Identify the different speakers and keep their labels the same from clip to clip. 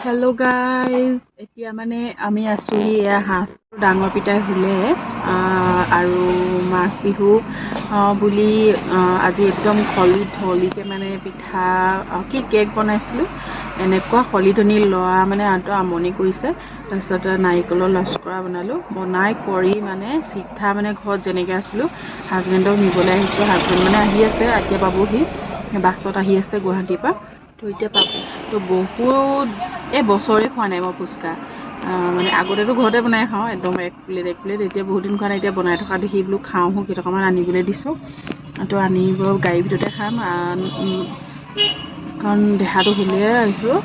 Speaker 1: Hello guys এতিয়া মানে আমি আছোঁহি এয়া হাঁহ ডাঙৰ শুলে আহ, আৰু মাঘ বিহু বুলি আজি একদম খলি ধলিকৈ মানে পিঠা কি কেক বনাইছিলোঁ এনেকুৱা খলি ধনি ল'ৰা মানে আঁতৰ আমনি কৰিছে। তাৰপিছত নাৰিকলৰ লস্কৰা বনালোঁ বনাই কৰি মানে চিধা মানে ঘৰত যেনেকৈ আছিলোঁ হাজবেণ্ডক নিবলৈ আহিছোঁ হাজবেণ্ড মানে আহি আছে এতিয়া পাবহি বাছত আহি আছে গুৱাহাটীৰ পৰা। তো এতিয়া পাব। তো বহুত এই বছৰে খোৱা নাই মই ফুচকা। মানে আগতেতো ঘৰতে বনাই খাওঁ একদম এক প্লেট এক প্লেট। এতিয়া বহুত দিন খোৱা নাই এতিয়া বনাই থকা দেখি বোলো খাওঁ হো কেইটকামান আনিবলৈ দিছোঁ। তো আনিব গাড়ীৰ ভিতৰতে খাম। কাৰণ দেহাটো শুলে আহিছোঁ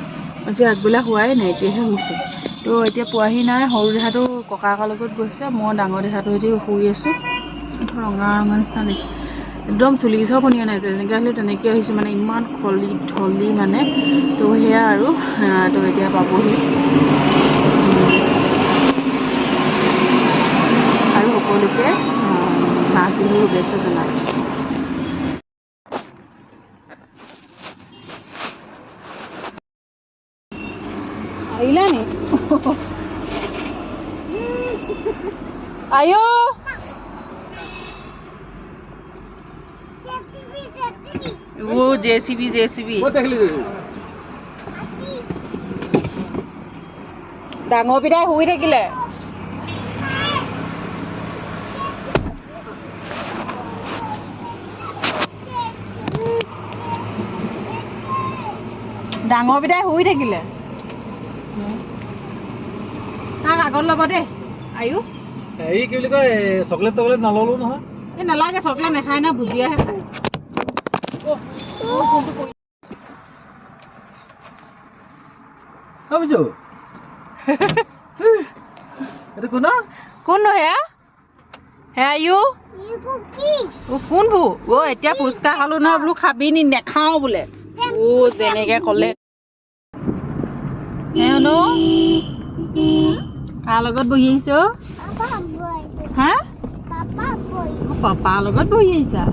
Speaker 1: আজি আগবেলা হোৱাই নাই এতিয়াহে হৈছে তো এতিয়া পোৱাহি নাই সৰু দেহাটো ককাকৰ লগত গৈছে মই ডাঙৰ দেহাটো সৈতে শুই আছোঁ। ৰঙা ৰঙা নিচিনা লাগিছে। একদম চুলি পনীয়া নাই যেনেকৈ আহিলোঁ তেনেকৈ আহিছোঁ মানে ইমান খলি ধলি মানে। তো সেয়া আৰু তো এতিয়া পাবহি। আৰু সকলোকে মাঘ বিহুৰ শুভেচ্ছা জনালোঁ আহিলা নি? আয়ো! ও জেচিবি জেচিবি
Speaker 2: ক'ত দেখিলি তই?
Speaker 1: ডাঙৰ পিতাই শুই থাকিলে ডাঙৰ পিতাই শুই থাকিলে তাক আগত ল'ব দেই আয়ু
Speaker 2: হেৰি কি বুলি কয় চকলেট টকলেট নললো নহয়।
Speaker 1: এই নালাগে চকলেট নাখায় না ভুজিয়াহে
Speaker 2: ভাবিছো এইটো কোন
Speaker 1: কোননো সেয়া সেয়া আয়ু ও কোন ভু অ এতিয়া ফুচকা খালো নহয় বোলো খাবি নি নেখাও বোলে অ যেনেকে ক'লে এনো কাৰ লগত বহি আহিছ অ? হা অ, পাপাৰ লগত বহি আহিছা